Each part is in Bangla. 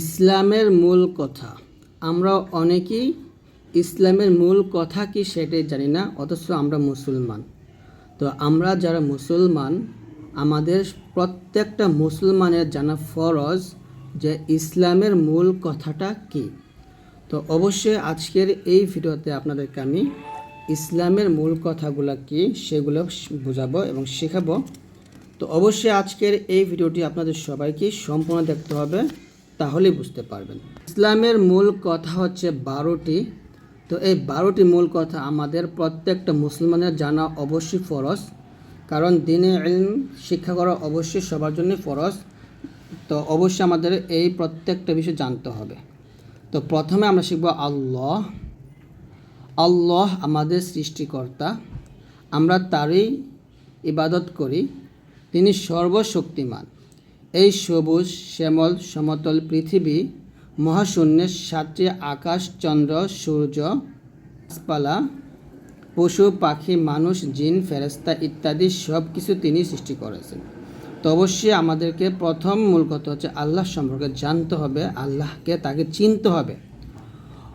ইসলামের মূল কথা। আমরা অনেকেই ইসলামের মূল কথা কি সেটাই জানি না, অথচ আমরা মুসলমান। তো আমরা যারা মুসলমান, আমাদের প্রত্যেকটা মুসলমানের জানা ফরজ যে ইসলামের মূল কথাটা কি। তো অবশ্যই আজকের এই ভিডিওতে আপনাদেরকে আমি ইসলামের মূল কথাগুলো কি সেগুলো বোঝাবো এবং শেখাবো। তো অবশ্যই আজকের এই ভিডিওটি আপনাদের সবাইকে সম্পূর্ণ দেখতে হবে। তাহলে বুঝতে পারবেন। ইসলামের মূল কথা হচ্ছে বারোটি। তো এই বারোটি মূল কথা আমাদের প্রত্যেকটা মুসলমানের জানা অবশ্যই ফরজ। কারণ দিনে ইলম, শিক্ষা করা অবশ্যই সবার জন্য ফরজ। তো অবশ্যই আমাদের এই প্রত্যেকটা বিষয় জানতে হবে। তো প্রথমে আমরা শিখব আল্লাহ। আল্লাহ আমাদের সৃষ্টিকর্তা। আমরা তারই ইবাদত করি। তিনি সর্বশক্তিমান। এই সবুজ শ্যামল সমতল পৃথিবী মহাশূন্যের সাতটি আকাশ, চন্দ্র, সূর্য, গাছপালা, পশু, পাখি, মানুষ, জিন ফেরেস্তা ইত্যাদি সব কিছু তিনি সৃষ্টি করেছেন। তো অবশ্যই আমাদেরকে প্রথম মূল কথা হচ্ছে আল্লাহ সম্পর্কে জানতে হবে, আল্লাহকে তাকে চিনতে হবে।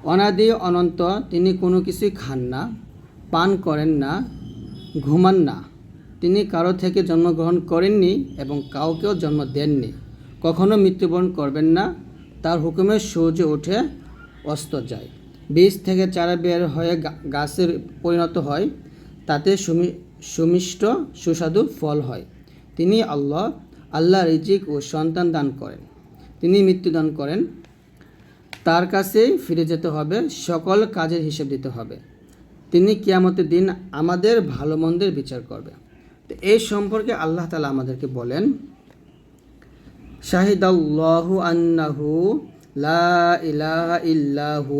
অনাদি অনন্ত তিনি কোনো কিছুই খান না, পান করেন না, ঘুমান না। তিনি কারও থেকে জন্মগ্রহণ করেননি এবং কাউকেও জন্ম দেননি। কখনো মৃত্যুবরণ করবেন না। তার হুকুমে সূর্য উঠে অস্ত যায়। বীজ থেকে চারা বের হয়ে গাছের পরিণত হয়। তাতে সুমি, সুমিষ্ট সুস্বাদু ফল হয়। তিনি আল্লাহ আল্লাহ রিজিক ও সন্তান দান করেন। তিনি মৃত্যুদান করেন। তার কাছেই ফিরে যেতে হবে। সকল কাজের হিসেব দিতে হবে। তিনি কিয়ামতের দিন আমাদের ভালো মন্দের বিচার করবে। তো এই সম্পর্কে আল্লাহ তালা আমাদেরকে বলেন, শাহিদাল্লাহু আন্নাহু লা ইলাহা ইল্লাহু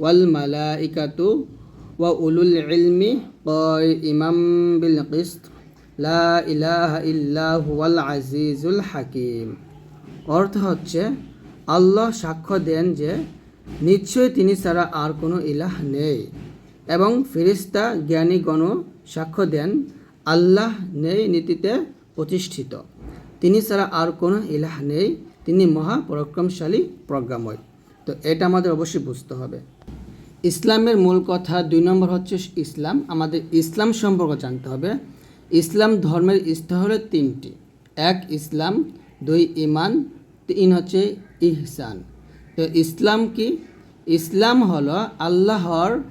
ওয়াল মালাইকাতু ওয়া উলুল ইলমি ইমাম বিল কিস্ত। লা ইলাহা ইল্লাহু ওয়াল আজিজুল হাকিম। অর্থ হচ্ছে, আল্লাহ সাক্ষ্য দেন যে নিশ্চয়ই তিনি ছাড়া আর কোনো ইলাহ নেই এবং ফিরিস্তা জ্ঞানীগণও সাক্ষ্য দেন আল্লাহ নেই নীতিতে প্রতিষ্ঠিত। তিনি ছাড়া আর কোনো ইলাহ নেই। তিনি মহা পরাক্রমশালী প্রজ্ঞাময়। তো এটা আমাদের অবশ্যই বুঝতে হবে। ইসলামের মূল কথা দুই নম্বর হচ্ছে ইসলাম। আমাদের ইসলাম সম্পর্কে জানতে হবে। ইসলাম ধর্মের স্তর হলো তিনটি। এক, ইসলাম। দুই ইমান তিন হচ্ছে ইহসান। তো ইসলাম কি? ইসলাম হলো আল্লাহর,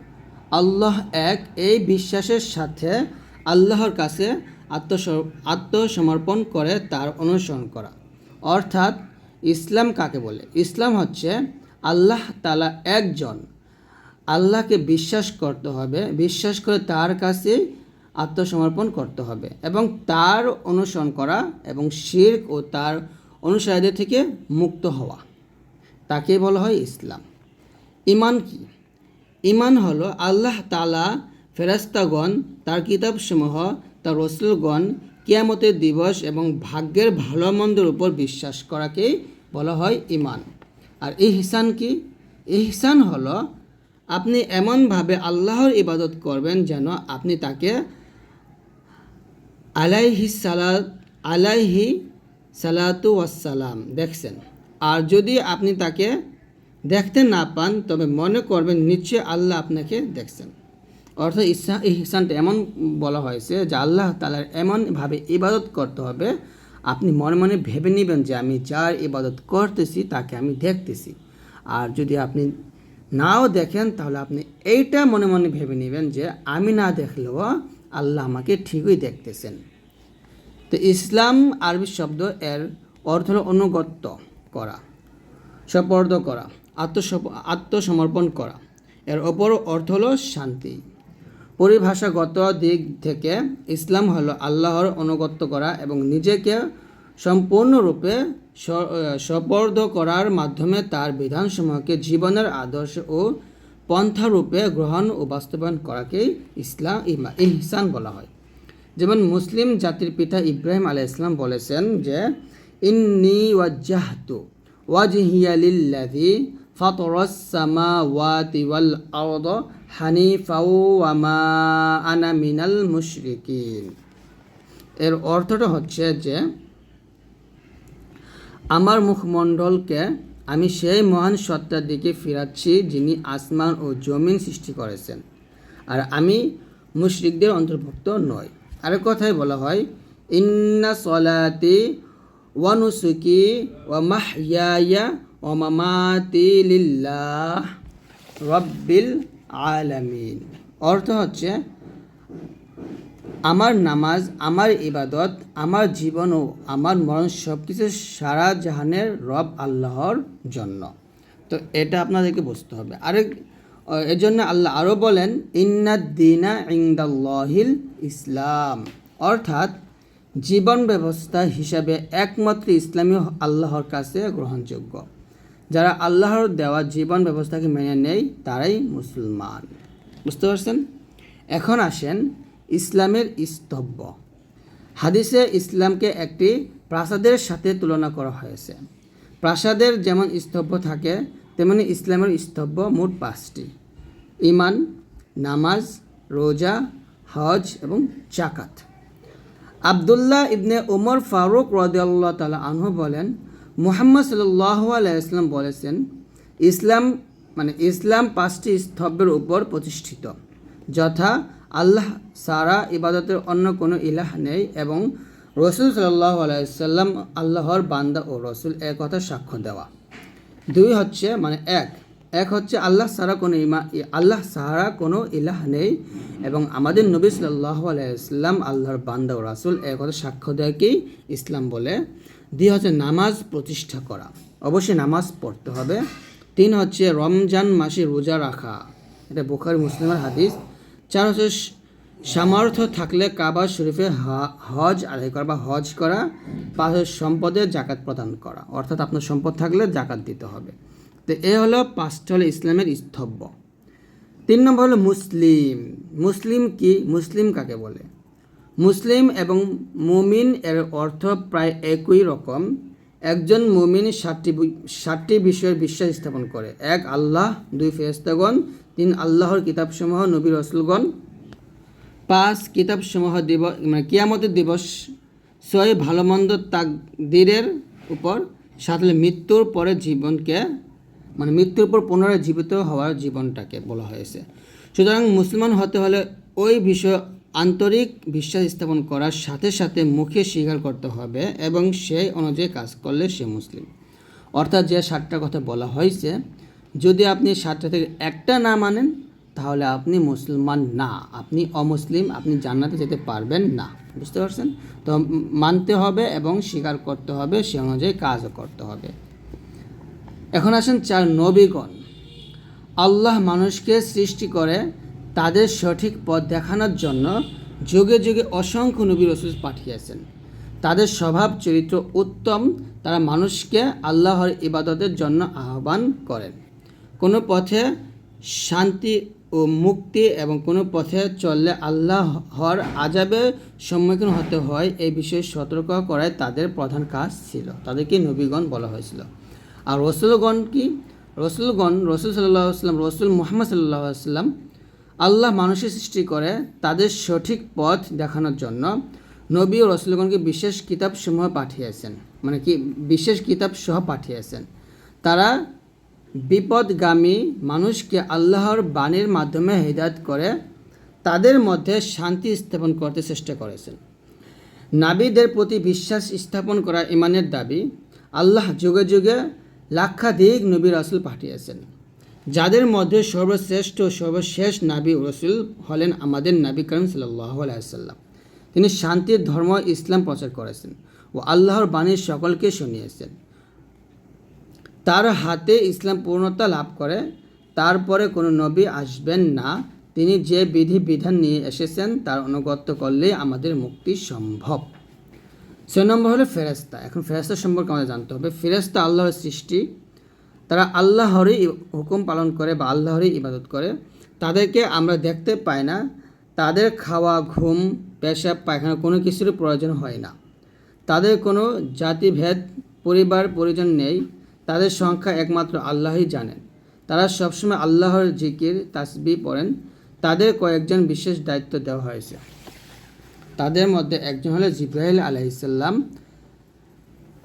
আল্লাহ এক এই বিশ্বাসের সাথে আল্লাহর কাছে আত্মস- আত্মসমর্পণ করে তার অনুসরণ করা। অর্থাৎ ইসলাম কাকে বলে? ইসলাম হচ্ছে আল্লাহ তালা একজন। আল্লাহকে বিশ্বাস করতে হবে, বিশ্বাস করে তার কাছে আত্মসমর্পণ করতে হবে এবং তার অনুসরণ করা এবং শির্ক ও তার অনুসারীদের থেকে মুক্ত হওয়া। তাকে বলা হয় ইসলাম। ইমান কি? ইমান হলো আল্লাহ তালা ফেরাস্তাগণ তার কিতাবসমূহ, তার রসুলগণ কিয়ামতের দিবস এবং ভাগ্যের ভালো মন্দের উপর বিশ্বাস করাকেই বলা হয় ইমান আর ইহসান কি? ইহসান হলো আপনি এমনভাবে আল্লাহর ইবাদত করবেন যেন আপনি তাকে আলাইহি সালাত, আলাইহি সালাতু ওয়াসালাম দেখছেন। আর যদি আপনি তাকে দেখতে না পান, তবে মনে করবেন নিশ্চয় আল্লাহ আপনাকে দেখছেন। অর্থাৎ ইসা এই হিসানটা এমন বলা হয়েছে যে আল্লাহ তালার এমনভাবে ইবাদত করতে হবে। আপনি মনে মনে ভেবে নেবেন যে আমি যার ইবাদত করতেছি তাকে আমি দেখতেছি। আর যদি আপনি নাও দেখেন, তাহলে আপনি এইটা মনে মনে ভেবে নেবেন যে আমি না দেখলেও আল্লাহ আমাকে ঠিকই দেখতেছেন। তো ইসলাম আরবি শব্দ এর অর্থ হলো অনুগত্য করা, সপর্দ করা, আত্মসপ আত্মসমর্পণ করা। এর অপর অর্থ হলো শান্তি। পরিভাষাগত দিক থেকে ইসলাম হলো আল্লাহর অনুগত্য করা এবং নিজেকে সম্পূর্ণরূপে সপর্দ করার মাধ্যমে তার বিধানসমূহকে জীবনের আদর্শ ও পন্থারূপে গ্রহণ ও বাস্তবায়ন করাকেই ইসলাম ইমা ইহসান বলা হয়। যেমন মুসলিম জাতির পিতা ইব্রাহিম আলাইহিস ইসলাম বলেছেন যে, ইন্নি ওয়াজ্জাহতু ওয়াজহিয়া ওয়াল আরদ হানিফাও ওয়া মা আনা মিনাল মুশরিকিন। এর অর্থটা হচ্ছে যে, আমার মুখমণ্ডলকে আমি সেই মহান সত্তার দিকে ফিরাচ্ছি যিনি আসমান ও জমিন সৃষ্টি করেছেন। আর আমি মুশরিকদের অন্তর্ভুক্ত নই। আরেক কথায় বলা হয়, ইন্না সলাতি ওয়ানুসুকি ওয়া মাহইয়ায়া ওয়া মামাতি লিল্লাহ রব্বিল আলামিন। অর্থ হচ্ছে, আমার নামাজ, আমার ইবাদত, আমার জীবন ও আমার মরণ সব কিছু সারা জাহানের রব আল্লাহর জন্য। তো এটা আপনাদেরকে বুঝতে হবে। আরেক এর জন্য আল্লাহ আরও বলেন, ইন্নাদ্দিনা ইংদাল্লাহিল ইসলাম। অর্থাৎ, জীবন ব্যবস্থা হিসাবে একমাত্র ইসলামী আল্লাহর কাছে গ্রহণযোগ্য। যারা আল্লাহর দেওয়া জীবন ব্যবস্থাকে মেনে নেয়, তারাই মুসলমান। বুঝতে পারছেন? এখন আসেন ইসলামের স্তব্য। হাদিসে ইসলামকে একটি প্রাসাদের সাথে তুলনা করা হয়েছে। প্রাসাদের যেমন স্তব্ভ থাকে, তেমনি ইসলামের স্তব্ভ মোট পাঁচটি। ইমান নামাজ, রোজা, হজ এবং জাকাত আবদুল্লাহ ইবনে ওমর ফারুক রদিয়াল্লাহ তালা আনহু বলেন মুহাম্মদ সাল্লাহ আলাইসলাম বলেছেন, ইসলাম মানে ইসলাম পাঁচটি স্তম্ভের উপর প্রতিষ্ঠিত, যথা আল্লাহ সারা ইবাদতের অন্য কোনো ইলাহ নেই এবং রসুল সাল্লাহ আলাইসাল্লাম আল্লাহর বান্দা ও রসুল এ কথা সাক্ষ্য দেওয়া। দুই হচ্ছে মানে এক এক হচ্ছে আল্লাহ সারা কোনো ইমা, আল্লাহ সারা কোনো ইলাহ নেই এবং আমাদের নবী সাল্লাহ আলাইসাল্লাম আল্লাহর বান্দা ও রাসুল এ কথা সাক্ষ্য দেয়কেই ইসলাম বলে দুই হচ্ছে নামাজ প্রতিষ্ঠা করা। অবশ্যই নামাজ পড়তে হবে। তিন হচ্ছে রমজান মাসে রোজা রাখা। এটা বোখারি, মুসলিমের হাদিস। চার হচ্ছে সামর্থ্য থাকলে কাবা শরীফে হজ আদায় করা বা হজ করা। পাঁচ সম্পদে জাকাত প্রদান করা। অর্থাৎ আপনার সম্পদ থাকলে জাকাত দিতে হবে। তো এ হলো পাঁচটা হলো ইসলামের স্তম্ভ তিন নম্বর হলো মুসলিম। মুসলিম কি? মুসলিম কাকে বলে? মুসলিম এবং মুমিন এর অর্থ প্রায় একই রকম। একজন মুমিন সাতটি সাতটি বিষয়ের বিশ্বাস স্থাপন করে। এক, আল্লাহ, দুই ফেরেস্তাগণ তিন, আল্লাহর কিতাবসমূহ, নবী, রসুলগণ। পাঁচ, কিতাবসমূহ দিবস মানে কিয়ামতের দিবস। ছয় ভালো মন্দ তাকদিরের উপর। সাত মৃত্যুর পরে জীবনকে মানে মৃত্যুর পর পুনরায় জীবিত হওয়ার জীবনটাকে বলা হয়েছে। সুতরাং মুসলমান হতে হলে ওই বিষয়ে আন্তরিক বিশ্বাস স্থাপন করার সাথে সাথে মুখে স্বীকার করতে হবে এবং সেই অনুযায়ী কাজ করলে সে মুসলিম। অর্থাৎ যে সাতটা কথা বলা হয়েছে, যদি আপনি সাতটা থেকে একটা না মানেন, তাহলে আপনি মুসলমান না। আপনি অমুসলিম, আপনি জান্নাতে যেতে পারবেন না। বুঝতে পারছেন? তো মানতে হবে এবং স্বীকার করতে হবে, সে অনুযায়ী কাজও করতে হবে। এখন আসেন চার নবীগণ। আল্লাহ মানুষকে সৃষ্টি করে তাদের সঠিক পথ দেখানোর জন্য যুগে যুগে অসংখ্য নবী রসুল পাঠিয়েছেন। তাদের স্বভাব, চরিত্র উত্তম। তারা মানুষকে আল্লাহর ইবাদতের জন্য আহ্বান করেন কোনো পথে শান্তি ও মুক্তি এবং কোনো পথে চললে আল্লাহর আজাবে সম্মুখীন হতে হয় এই বিষয়ে সতর্ক করাই তাদের প্রধান কাজ ছিল। তাদেরকে নবীগণ বলা হয়েছিল। আর রসুলগণ কি? রসুলগণ, রসুল সাল্লাহ আসলাম রসুল মোহাম্মদ সাল্লাহ আসলাম আল্লাহ মানুষের সৃষ্টি করে তাদের সঠিক পথ দেখানোর জন্য নবী ও রসুলগণকে বিশেষ কিতাব সমূহ পাঠিয়েছেন। মানে কি? বিশেষ কিতাব সহ পাঠিয়েছেন। তারা বিপদগামী মানুষকে আল্লাহর বাণীর মাধ্যমে হেদায়ত করে তাদের মধ্যে শান্তি স্থাপন করতে চেষ্টা করেছেন। নাবিদের প্রতি বিশ্বাস স্থাপন করা ইমানের দাবি আল্লাহ যুগে যুগে লাক্ষাধিক নবী রাসুল পাঠিয়েছেন। যাদের মধ্যে সর্বশ্রেষ্ঠ সর্বশেষ নাবি রসুল হলেন আমাদের নাবি করিম সাল্লাহ আলাইসাল্লাম তিনি শান্তির ধর্ম ইসলাম প্রচার করেছেন ও আল্লাহর বাণীর সকলকে শুনিয়েছেন। তার হাতে ইসলাম পূর্ণতা লাভ করে, তারপরে কোনো নবী আসবেন না। তিনি যে বিধি বিধান নিয়ে এসেছেন, তার অনুগত্য করলেই আমাদের মুক্তি সম্ভব। ছয় নম্বর হলো ফেরেস্তা এখন ফেরেস্তা সম্পর্কে আমাদের জানতে হবে। ফেরেস্তা আল্লাহর সৃষ্টি। তারা আল্লাহরই হুকুম পালন করে বা আল্লাহরই ইবাদত করে, তাদেরকে আমরা দেখতে পাই না। তাদের খাওয়া, ঘুম, পেশাব, পায়খানা কোনো কিছুর প্রয়োজন হয় না। তাদের কোনো জাতিভেদ, পরিবার, পরিজন নেই। তাদের সংখ্যা একমাত্র আল্লাহই জানেন। তারা সবসময় আল্লাহর জিকির, তাসবি পড়েন। তাদের কয়েকজন বিশেষ দায়িত্ব দেওয়া হয়েছে। তাদের মধ্যে একজন হলো জিব্রাহিল আলাইসাল্লাম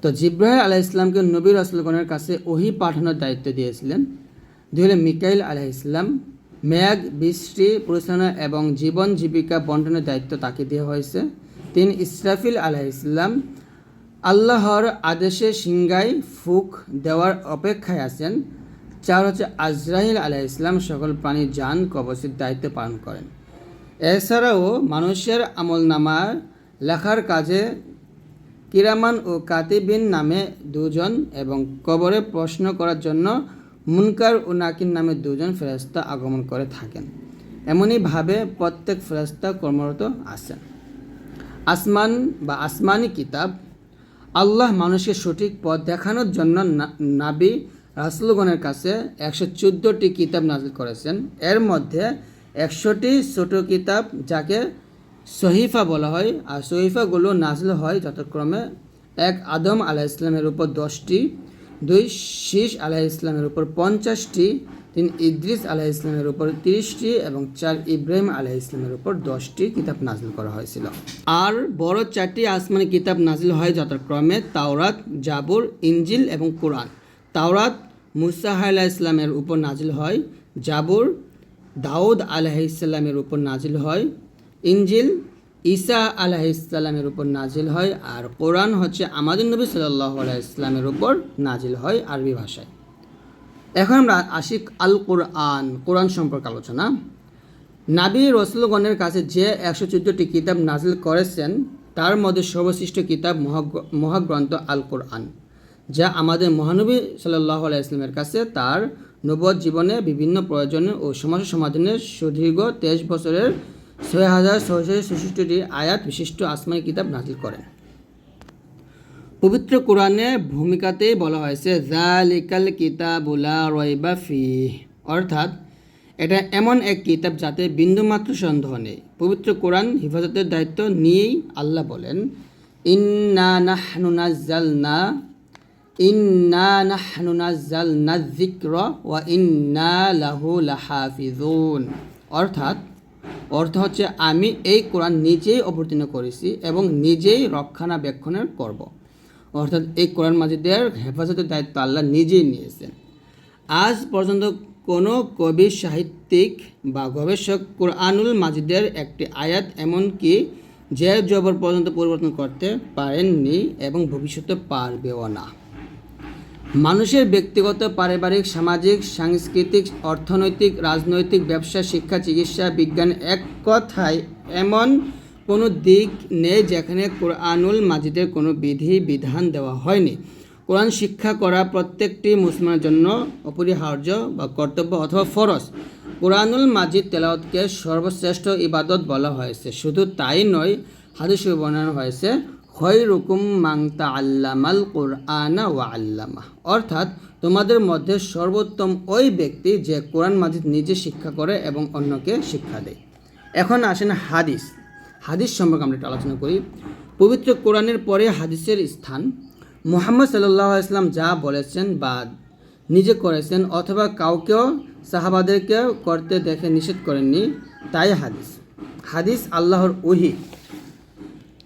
তো জিব্রাহিল আলাহ ইসলামকে নবী রাসুলগণের কাছে ওহি পাঠানোর দায়িত্ব দিয়েছিলেন। দুই হলো মিকাইল আলাহ ইসলাম মেয়াগ বৃষ্টি, পরিচালনা এবং জীবন জীবিকা বন্টনের দায়িত্ব তাকে দেওয়া হয়েছে। তিন, ইসরাফিল আলাহ ইসলাম আল্লাহর আদেশে সিংগায় ফুক দেওয়ার অপেক্ষায় আছেন। চার হচ্ছে আজরাহিল আলাহ ইসলাম সকল প্রাণী, যান, কবচের দায়িত্ব পালন করেন। এছাড়াও মানুষের আমল নামার লেখার কাজে কিরামান ও কাতিবিন নামে দুজন এবং কবরে প্রশ্ন করার জন্য মুনকার ও নাকির নামে দুজন ফেরস্তা আগমন করে থাকেন। এমনইভাবে প্রত্যেক ফেরস্তা কর্মরত আছেন। আসমান বা আসমানি কিতাব আল্লাহ মানুষকে সঠিক পথ দেখানোর জন্য নাবি রাসুলগণের কাছে একশো চোদ্দোটি কিতাব নাজিল করেছেন। এর মধ্যে একশোটি ছোট কিতাব যাকে সহিফা বলা হয়, আর সহিফাগুলো নাজিল হয় যথাক্রমে এক আদম আলাহ ইসলামের উপর দশটি, দুই শীষ আলাহ ইসলামের উপর পঞ্চাশটি, তিন ইদ্রিস আলাহ ইসলামের উপর তিরিশটি এবং চার ইব্রাহিম আলাহ ইসলামের উপর দশটি কিতাব নাজিল করা হয়েছিল। আর বড় চারটি আসমানি কিতাব নাজিল হয় যথাক্রমে তাওরাত, জাবুর ইঞ্জিল এবং কোরআন। তাওরাত মুসা আলাহ ইসলামের উপর নাজিল হয়, জাবুর দাউদ আলাহ ইসলামের উপর নাজিল হয় ইঞ্জিল ঈসা আলাহ ইসলামের উপর নাজিল হয় আর কোরআন হচ্ছে আমাদের নবী সাল্লাহ ইসলামের উপর নাজিল হয় আরবি ভাষায়। এখন আমরা আসি আল কোরআন কোরআন সম্পর্কে আলোচনা। নাবি রসুলগণের কাছে যে একশো চোদ্দটি কিতাব নাজিল করেছেন, তার মধ্যে সর্বশ্রেষ্ঠ কিতাব মহাগ্র- মহাগ্রন্থ আল কোরআন, যা আমাদের মহানবী সাল্লাহ ইসলামের কাছে তার নবদ জীবনে বিভিন্ন প্রয়োজনে ও সমস্যা সমাধানের সুদীর্ঘ তেইশ বছরের ছয় হাজার ছয়শো ছেষট্টিটি আয়াত বিশিষ্ট আসমানি কিতাব নাজিল করেন। পবিত্র কোরআনে ভূমিকাতেই বলা হয়েছে, জালিকাল কিতাবুলা রয়বা ফি অর্থাৎ, এটা এমন এক কিতাব যাতে বিন্দুমাত্র সন্দেহ নেই। পবিত্র কোরআন হিফাজতের দায়িত্ব নিয়েই আল্লাহ বলেন, ইন্না নাহনু নাজ্জালনা, ইন্না নাহনু নাজ্জালনা যিকর, ওয়া ইন্না লাহু লাহাফিজুন অর্থাৎ অর্থ হচ্ছে আমি এই কোরআন নিজেই অবতীর্ণ করেছি এবং নিজেই রক্ষণাবেক্ষণের করব। অর্থাৎ এই কোরআন মাজিদের হেফাজতের দায়িত্ব আল্লাহ নিজেই নিয়েছেন। আজ পর্যন্ত কোনো কবি, সাহিত্যিক বা গবেষক কোরআনুল মাজিদের একটি আয়াত এমনকি যে জবর পর্যন্ত পরিবর্তন করতে পারেননি এবং ভবিষ্যতে পারবেও না। মানুষের ব্যক্তিগত, পারিবারিক, সামাজিক, সাংস্কৃতিক, অর্থনৈতিক, রাজনৈতিক, ব্যবসা, শিক্ষা, চিকিৎসা, বিজ্ঞান এক কথায় এমন কোনো দিক নেই যেখানে কোরআনুল মাজিদের কোনো বিধি, বিধান দেওয়া হয়নি। কোরআন শিক্ষা করা প্রত্যেকটি মুসলমানের জন্য অপরিহার্য বা কর্তব্য অথবা ফরজ। কোরআনুল মাজিদ তেলাওয়াতকে সর্বশ্রেষ্ঠ ইবাদত বলা হয়েছে। শুধু তাই নয়, হাদিসে বর্ণনা হয়েছে খৈরুকুম মাংতা আল্লামাল কোরআনা ওয়া আল্লামা অর্থাৎ তোমাদের মধ্যে সর্বোত্তম ওই ব্যক্তি যে কোরআন মাজিদ নিজে শিক্ষা করে এবং অন্যকে শিক্ষা দেয়। এখন আসেন হাদিস। হাদিস সম্পর্কে আমরা একটু আলোচনা করি। পবিত্র কোরআনের পরে হাদিসের স্থান। মোহাম্মদ সাল্লাহ ইসলাম যা বলেছেন বা নিজে করেছেন অথবা কাউকেও সাহাবাদেরকেও করতে দেখে নিষেধ করেননি, তাই হাদিস। হাদিস আল্লাহর ওহি।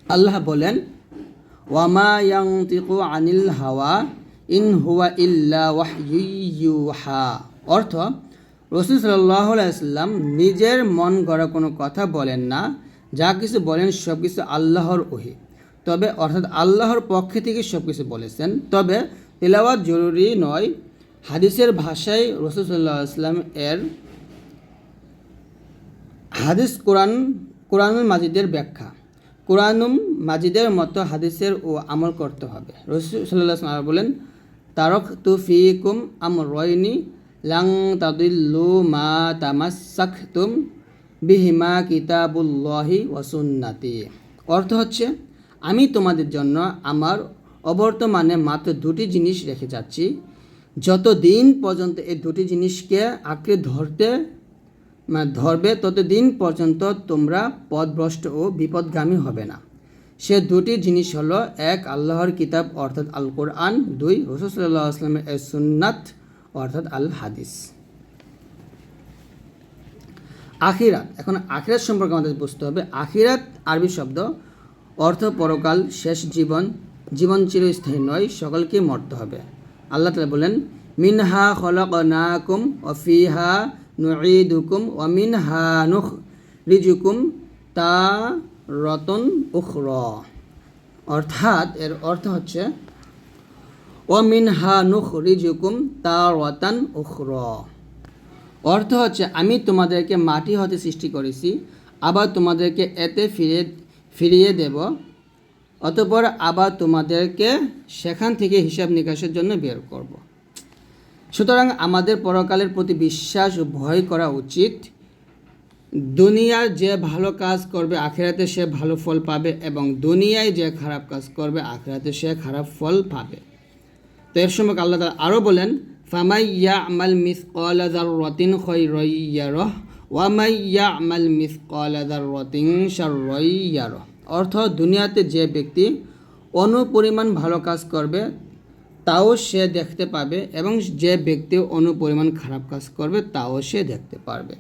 আল্লাহ বলেন ওয়ামা ইয়াংতিকু আনিল হাওয়া ইন হুয়া ইল্লা অর্থ, রসুল সাল্লাহ আলাইসাল্লাম নিজের মন গড়া কোনো কথা বলেন না, যা কিছু বলেন সব কিছু আল্লাহর ওহি। তবে, অর্থাৎ আল্লাহর পক্ষে থেকে সব কিছু বলেছেন। তবে, তেলাওয়াত জরুরি নয়। হাদিসের ভাষায় রসুল সাল্লাহ এর হাদিস কোরআন, কোরআনুল মাজিদের ব্যাখ্যা। কোরআনুম মাজিদের মতো হাদিসের ও আমল করতে হবে। রসুল সাল্লাহ বলেন তারক তু ফিকুম আম রয়নি লাং তাদিল্লু মা তামাসাক তুম বিহিমা কিতাবুল্লাহি ওয়াসুন্নাতি অর্থ হচ্ছে, আমি তোমাদের জন্য আমার অবর্তমানে মাত্র দুটি জিনিস রেখে যাচ্ছি। যতদিন পর্যন্ত এই দুটি জিনিসকে আঁকড়ে ধরতে ধরবে ততদিন পর্যন্ত তোমরা পথভ্রষ্ট ও বিপদগামী হবে না। সে দুটি জিনিস হলো, এক, আল্লাহর কিতাব, অর্থাৎ আল কোরআন দুই রসুল্লাহ আসলামের এ সুন্নাত, অর্থাৎ আল হাদিস আখিরাত, এখন আখিরাত সম্পর্কে আমাদের বুঝতে হবে। আখিরাত আরবি শব্দ, অর্থ পরকাল, শেষ জীবন জীবন চিরস্থায়ী নয় সকলকে মরতে হবে। আল্লাহ তালা বলেন, মিনহা খলকনাকুম অফিহা নুঈদুকুম ও মিনহা নুখ, রিজুকুম তা রতন উখর। অর্থাৎ এর অর্থ হচ্ছে ও মিনহা নুখ, রিজুকুম তা রতান উখর। অর্থ হচ্ছে, আমি তোমাদেরকে মাটি হতে সৃষ্টি করেছি, আবার তোমাদেরকে এতে ফিরে ফিরিয়ে দেব, অতপর আবার তোমাদেরকে সেখান থেকে হিসাব নিকাশের জন্য বের করব। সুতরাং আমাদের পরকালের প্রতি বিশ্বাস ও ভয় করা উচিত। দুনিয়ার যে ভালো কাজ করবে, আখেরাতে সে ভালো ফল পাবে এবং দুনিয়ায় যে খারাপ কাজ করবে, আখেরাতে সে খারাপ ফল পাবে। তো এর সময় আল্লাহ তাআলা আরও বলেন, ফামাই ইয়া আমাল মিস কলাদার রতিন খৈ রহ ওয়ামাই ইয়া আমাল মিস কলাদার রতিন সার রহ অর্থ, দুনিয়াতে যে ব্যক্তি অনুপরিমাণ ভালো কাজ করবে তাও সে দেখতে পাবে এবং যে ব্যক্তি অনুপরিমাণ খারাপ কাজ করবে, তাও সে দেখতে পারবে।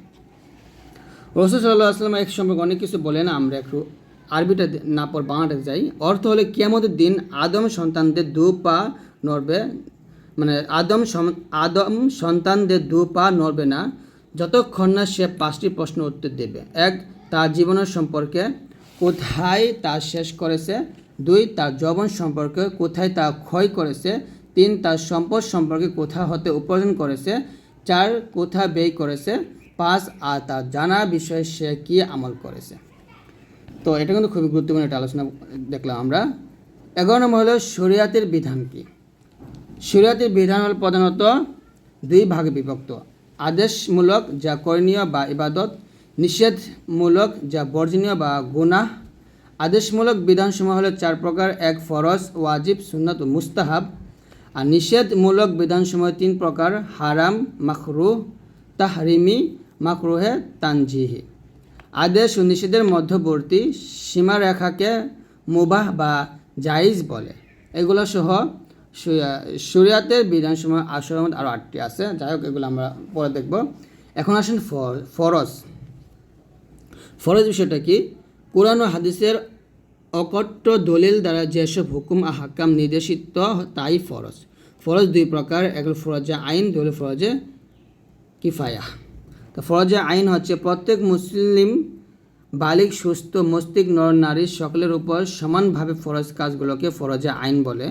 রসুল সাল্লাহ আসলাম এক সম্পর্কে অনেক কিছু বলেন, আমরা একটু আরবিটা না পর বাংলাটা যাই। অর্থ হলে কিয়ামতের দিন আদম সন্তানদের দু পা নড়বে মানে আদম আদম সন্তানদের দু পা নড়বে না, যতক্ষণ না সে পাঁচটি প্রশ্ন উত্তর দেবে। এক, তার জীবনের সম্পর্কে কোথায় তা শেষ করেছে। দুই, তার যৌবন সম্পর্কে কোথায় তা ক্ষয় করেছে। তিন তার সম্পদ সম্পর্কে কোথা হতে উপার্জন করেছে, চার কোথা ব্যয় করেছে, পাঁচ আর তার জানা বিষয়ে সে কী আমল করেছে। তো এটা কিন্তু খুবই গুরুত্বপূর্ণ একটা আলোচনা দেখলাম আমরা। এগারো নম্বর হলো শরিয়াতের বিধান কি? শরিয়াতের বিধান হল প্রধানত দুই ভাগে বিভক্ত। আদেশমূলক যা করণীয় বা ইবাদত, নিষেধমূলক যা বর্জনীয় বা গুনাহ। আদেশমূলক বিধানসমূহ হলো চার প্রকার, এক ফরজ, ওয়াজিব, সুন্নত মুস্তাহাব। আর নিষেধমূলক বিধানসমূহ তিন প্রকার, হারাম মাখরু তাহরিমি, মাকরুহে তানজিহি। আদেশ ও নিষেধের মধ্যবর্তী সীমারেখাকে মুবাহ বা জাইজ বলে। এগুলো সহ শরিয়াতের বিধানসমূহ আসর আরও আটটি আছে। যাই হোক, এগুলো আমরা পরে দেখব। এখন আসেন ফরজ। ফরজ বিষয়টা কি? কোরআন ও হাদিসের অকট্ট দলিল দ্বারা যেসব হুকুম হাকাম নির্দেশিত, তাই ফরজ। ফরজ দুই প্রকার, এক ফরজে আইন, দুই ফরজে কিফায়া। তো ফরজে আইন হচ্ছে প্রত্যেক মুসলিম, বালিক, সুস্থ, মস্তিষ্ক, নর, নারী সকলের উপর সমানভাবে ফরজ কাজগুলোকে ফরজে আইন বলে।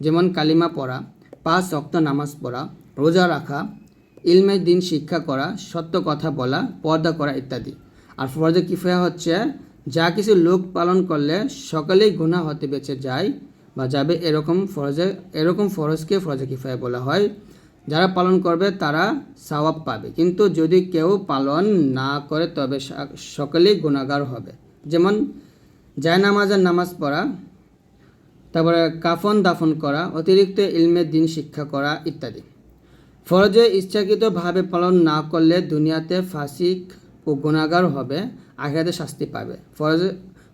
যেমন কালিমা পড়া, পাঁচ অক্ত নামাজ পড়া, রোজা রাখা ইলমের দিন শিক্ষা করা, সত্য কথা বলা, পর্দা করা ইত্যাদি। আর ফরজে কিফায়া হচ্ছে যা কিছু লোক পালন করলে সকলেই গুনাহ হতে বেঁচে যায় বা যাবে এরকম ফরজে, এরকম ফরজকে ফরজে কিফায়া বলা হয়। যারা পালন করবে তারা সওয়াব পাবে। কিন্তু যদি কেউ পালন না করে, তবে সকলেই গুণাগার হবে। যেমন জায়নামাজের নামাজ পড়া, তারপরে কাফন দাফন করা, অতিরিক্ত ইলমের দিন শিক্ষা করা ইত্যাদি। ফরজে ইচ্ছাকৃতভাবে পালন না করলে দুনিয়াতে ফাসিক ও গুণাগার হবে, আখেরাতে শাস্তি পাবে। ফরজ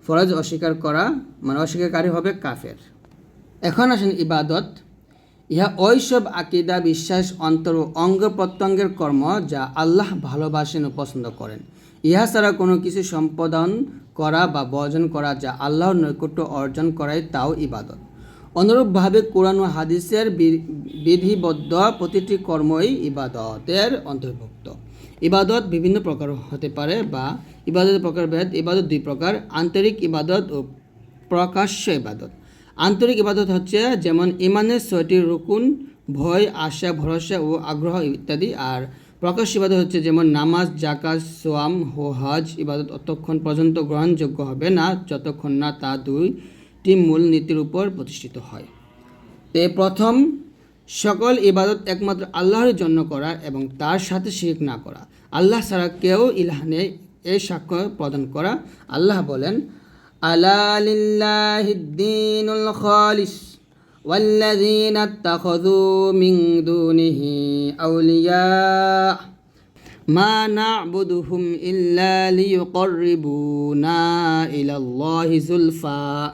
ফরজ অস্বীকার করা মানে অস্বীকারী হবে কাফের। এখন আসেন ইবাদত। ইহা ওইসব আকিদা, বিশ্বাস, অন্তর ও অঙ্গ প্রত্যঙ্গের কর্ম যা আল্লাহ ভালোবাসেন ও পছন্দ করেন। ইহা ছাড়া কোনো কিছু সম্পাদন করা বা বর্জন করা যা আল্লাহর নৈকট্য অর্জন করাই তাও ইবাদত। অনুরূপভাবে কোরআন ও হাদিসের বিধিবদ্ধ প্রতিটি কর্মই ইবাদতের অন্তর্ভুক্ত। ইবাদত বিভিন্ন প্রকার হতে পারে বা ইবাদতের প্রকারভেদ ইবাদত দুই প্রকার, আন্তরিক ইবাদত ও প্রকাশ্য ইবাদত। আন্তরিক ইবাদত হচ্ছে যেমন ইমানের ছয়টি রুকুন, ভয়, আশা, ভরসা ও আগ্রহ ইত্যাদি। আর প্রকাশ্য ইবাদত হচ্ছে যেমন নামাজ জাকাত সোয়াম হো হজ ইবাদত। অতক্ষণ পর্যন্ত গ্রহণযোগ্য হবে না, যতক্ষণ না তা দুইটি মূল নীতির উপর প্রতিষ্ঠিত হয়। তে প্রথম সকল ইবাদত একমাত্র আল্লাহর জন্য করা এবং তার সাথে শিরিক না করা আল্লাহ ছাড়া কেউ ইলাহ নেই এই সাক্ষ্য প্রদান করা আল্লাহ বলেন আলা লিল্লাহিদ্দিনুল খালিস والذين اتخذوا من دونه أولياء ما نعبدهم إلا ليقربونا إلى الله زلفى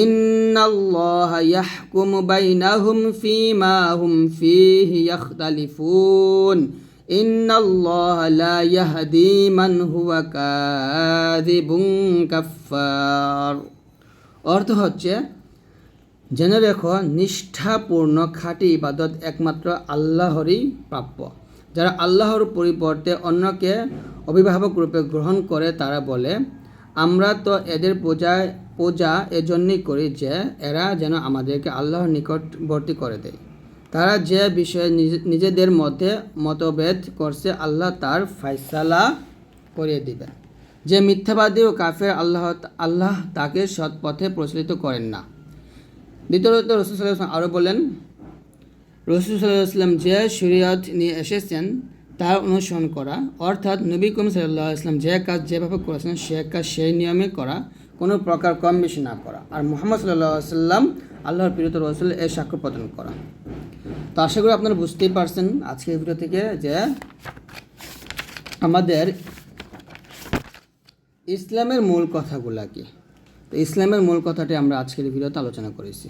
ইন্নাল্লাহ ইয়াহকুম বাইনাহুম ফিমা হুম ফিহি ইয়াখতালিফুন। ইন্নাল্লাহ লা ইয়াহদি মান হুয়া কাযিবুন কাফফার। অর্থ হচ্ছে, জেনে রেখো, নিষ্ঠাপূর্ণ, খাঁটি ইবাদত একমাত্র আল্লাহরই প্রাপ্য। যারা আল্লাহর পরিবর্তে অন্যকে অভিভাবক রূপে গ্রহণ করে, তারা বলে, আমরা তো এদের পূজায় পূজা এজন্যই করি যে এরা যেন আমাদেরকে আল্লাহর নিকটবর্তী করে দেয়। তারা যে বিষয়ে নিজ- নিজেদের মধ্যে মতভেদ করছে, আল্লাহ তার ফাইসালা করিয়ে দিবেন। যে মিথ্যাবাদী ও কাফের আল্লাহ আল্লাহ তাকে সৎ পথে প্রচলিত করেন না। দ্বিতীয়ত রসুল সাল্লাহ আরও বলেন, রসুল সাল্লাম যে শরীয়ত নিয়ে এসেছেন তার অনুসরণ করা, অর্থাৎ নবী করিম সাল্লাহ ইসলাম যে কাজ যেভাবে করেছেন, সে কাজ সেই নিয়মে করা কোনো প্রকার কম বেশি না করা। আর মোহাম্মদ সাল্লাহ সাল্লাম আল্লাহর প্রিয়ত রসুল এর সাক্ষ্য প্রদান করা। তো আশা করি আপনারা বুঝতেই পারছেন আজকের ভিডিও থেকে যে আমাদের ইসলামের মূল কথাগুলা কি। তো ইসলামের মূল কথাটি আমরা আজকের ভিডিওতে আলোচনা করেছি।